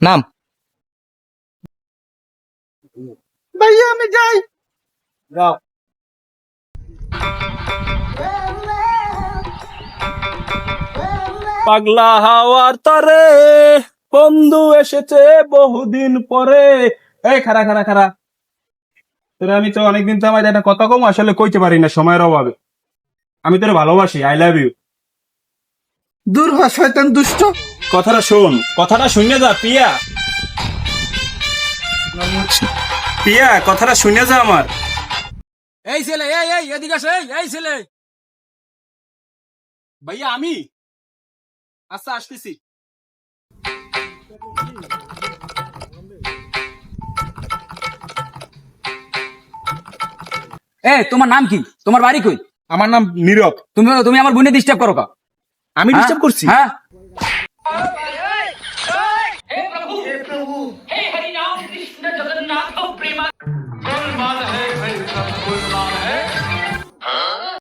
নাম। ভাইয়া আমি যাই। যাও। পাগলা হাওয়ার তরে বন্ধু এসেছে বহুদিন পরে। এই খারা খারা খারা তোরে আমি তো অনেকদিন তো আমার একটা কথা কম আসলে কইতে পারি না সময়ের অভাবে। আমি তোরে ভালোবাসি আই লাভ ইউ দূর হ শয়তান দুষ্ট। কথাটা শোন কথাটা শুনে যা পিয়া। পিয়া কথাটা শুনে যা আমার। এই ছেলে এই এই এদিকে আসো এই এই ছেলে। ভাইয়া আমি? আচ্ছা আসতেছি। এ তোমার নাম কি? তোমার বাড়ি কই? আমার নাম নীরব। তুমি তুমি আমার বোনে ডিস্টার্ব করো কা? আমি হ্যাঁ? ডিস্টার্ব করছি? হ্যাঁ? नाथ प्रेमा है भाई सब गोलमाल